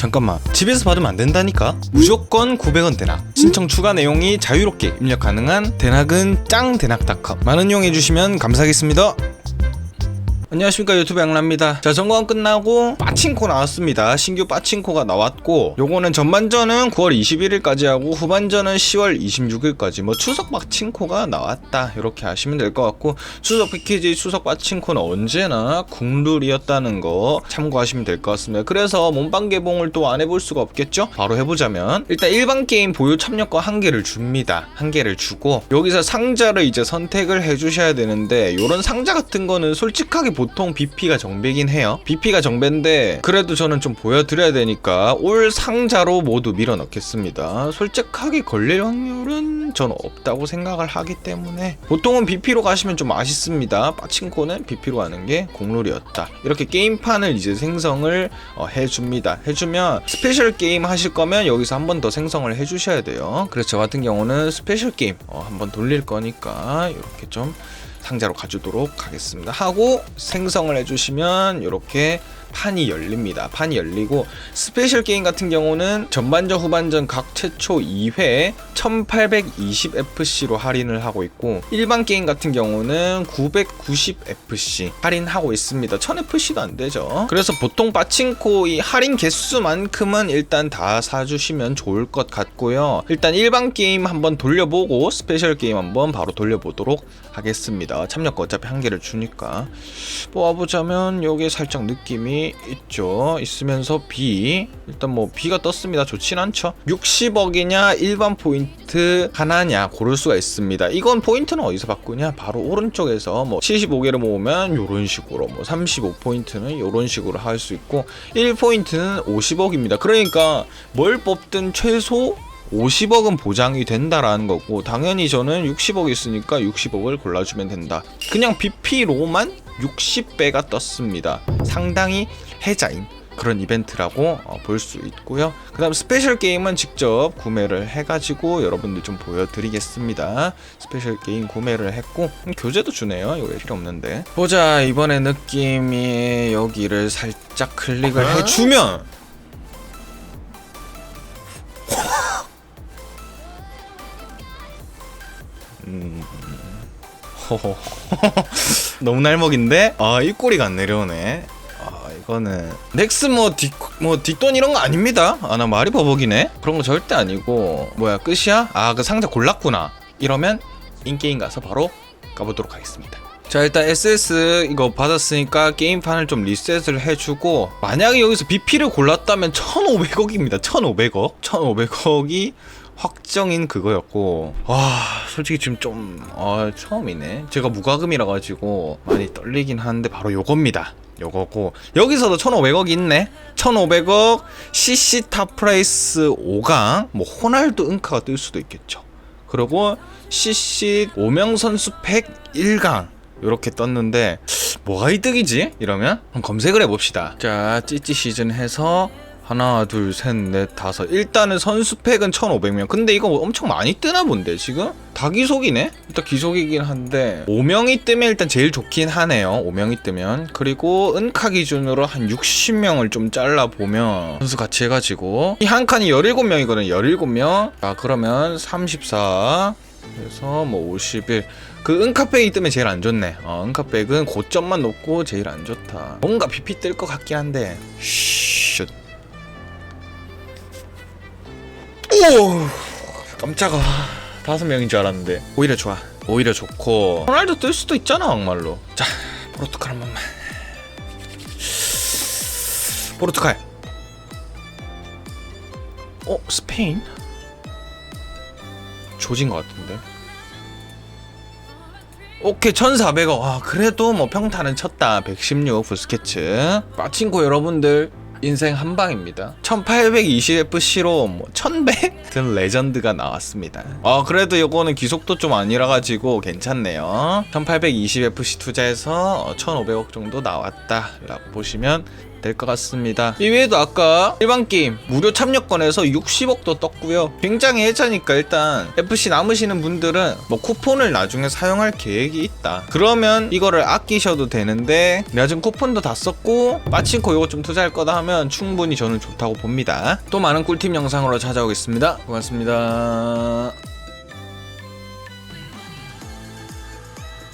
잠깐만. 집에서 받으면 안 된다니까? 무조건 900원 대낙 신청 추가 내용이 자유롭게 입력 가능한 대낙은 짱 대낙닷컴. 많은 이용해 주시면 감사하겠습니다 안녕하십니까 유튜브 양라입니다. 자 점검 끝나고 빠친코 나왔습니다. 신규 빠친코가 나왔고 요거는 전반전은 9월 21일까지 하고 후반전은 10월 26일까지. 뭐 추석 빠친코가 나왔다. 이렇게 하시면 될 것 같고 추석 패키지 추석 빠친코는 언제나 국룰이었다는 거 참고하시면 될 것 같습니다. 그래서 몸빵 개봉을 또 안 해볼 수가 없겠죠? 바로 해보자면. 일단 일반 게임 보유 참여권 한 개를 줍니다. 한 개를 주고 여기서 상자를 이제 선택을 해주셔야 되는데 요런 상자 같은 거는 솔직하게 보통 BP가 정배긴 해요. BP가 정배인데 그래도 저는 좀 보여드려야 되니까 올 상자로 모두 밀어 넣겠습니다. 솔직하게 걸릴 확률은 저는 없다고 생각을 하기 때문에 보통은 BP로 가시면 좀 아쉽습니다. 빠친코는 BP로 하는 게 공룰이었다. 이렇게 게임판을 이제 생성을 어, 해줍니다. 해주면 스페셜 게임 하실 거면 여기서 한 번 더 생성을 해주셔야 돼요. 그래서 저 같은 경우는 스페셜 게임 어, 한번 돌릴 거니까 이렇게 좀 상자로 가주도록 하겠습니다. 하고 생성을 해주시면 이렇게 판이 열립니다. 판이 열리고 스페셜 게임 같은 경우는 전반전 후반전 각 최초 2회 1820FC로 할인을 하고 있고 일반 게임 같은 경우는 990FC 할인하고 있습니다. 1000FC도 안 되죠. 그래서 보통 빠친코 이 할인 개수만큼은 일단 다 사주시면 좋을 것 같고요. 일단 일반 게임 한번 돌려보고 스페셜 게임 한번 바로 돌려보도록 하겠습니다. 참여권 어차피 한 개를 주니까 뽑아보자면 여기에 살짝 느낌이 있죠. 있으면서 B 일단 뭐 B가 떴습니다. 좋진 않죠. 60억이냐 일반 포인트 하나냐 고를 수가 있습니다. 이건 포인트는 어디서 바꾸냐? 바로 오른쪽에서 뭐 75개를 모으면 이런 식으로 뭐 35포인트는 이런 식으로 할 수 있고 1포인트는 50억입니다. 그러니까 뭘 뽑든 최소 50억은 보장이 된다라는 거고 당연히 저는 60억 있으니까 60억을 골라주면 된다. 그냥 BP로만 60배가 떴습니다. 상당히 해자인 그런 이벤트라고 어, 볼수 있고요. 그 다음 스페셜 게임은 직접 구매를 해가지고 여러분들 좀 보여드리겠습니다. 스페셜 게임 구매를 했고 음, 교재도 주네요. 이거 필요 없는데 보자 이번에 느낌이 여기를 살짝 클릭을 해주면 호호. 너무 날먹인데? 아, 이 꼬리가 안 내려오네. 아, 이거는. 넥스 뭐, 뒷, 뭐, 뒷돈 이런 거 아닙니다. 아, 나 말이 버벅이네? 그런 거 절대 아니고. 뭐야, 끝이야? 아, 그 상자 골랐구나. 이러면 인게임 가서 바로 가보도록 하겠습니다. 자 일단 SS 이거 받았으니까 게임판을 좀 리셋을 해주고 만약에 여기서 BP를 골랐다면 1500억입니다 1500억 1500억이 확정인 그거였고 와 솔직히 지금 좀 어, 처음이네 제가 무과금이라 가지고 많이 떨리긴 하는데 바로 요겁니다 요거고 여기서도 1500억 있네 1500억 CC 탑프라이스 5강 뭐 호날두 은카가 뜰 수도 있겠죠 그리고 CC 오명 선수 팩 1강 이렇게 떴는데 뭐가 이득이지? 이러면 한번 검색을 해봅시다. 자, 찌찌 시즌 해서 하나, 둘, 셋, 넷, 다섯. 일단은 선수팩은 1,500명. 근데 이거 엄청 많이 뜨나 본데, 지금? 다 기속이네? 일단 기속이긴 한데, 5명이 뜨면 일단 제일 좋긴 하네요. 5명이 뜨면. 그리고 은카 기준으로 한 60명을 좀 잘라보면, 선수 같이 해가지고, 이 한 칸이 17명이거든요. 17명. 자, 그러면 34. 그래서 뭐 51. 그 은카백이 뜨면 제일 안 좋네. 어, 은카백은 고점만 높고 제일 안 좋다. 뭔가 BP 뜰것 같긴 한데. 슛. 오! 깜짝아. 다섯 명인 줄 알았는데. 오히려 좋아. 오히려 좋고. 호날두 뜰 수도 있잖아, 막말로. 자, 포르투갈 한 번만. 포르투갈. 어, 스페인? 조진 것 같은데. 오케이 1400억 아 그래도 뭐 평타는 쳤다 116 부스케츠 빠친코 여러분들 인생 한 방입니다. 1820FC로 뭐 1100? 든 레전드가 나왔습니다. 아 그래도 요거는 기속도 좀 아니라 가지고 괜찮네요. 1820FC 투자해서 1500억 정도 나왔다 라고 보시면 될 것 같습니다. 이 외에도 아까 일반 게임 무료 참여권에서 60억도 떴고요. 굉장히 해자니까 일단 FC 남으시는 분들은 뭐 쿠폰을 나중에 사용할 계획이 있다. 그러면 이거를 아끼셔도 되는데 내가 지금 쿠폰도 다 썼고 빠친코 이거 좀 투자할 거다 하면 충분히 저는 좋다고 봅니다. 또 많은 꿀팁 영상으로 찾아오겠습니다. 고맙습니다.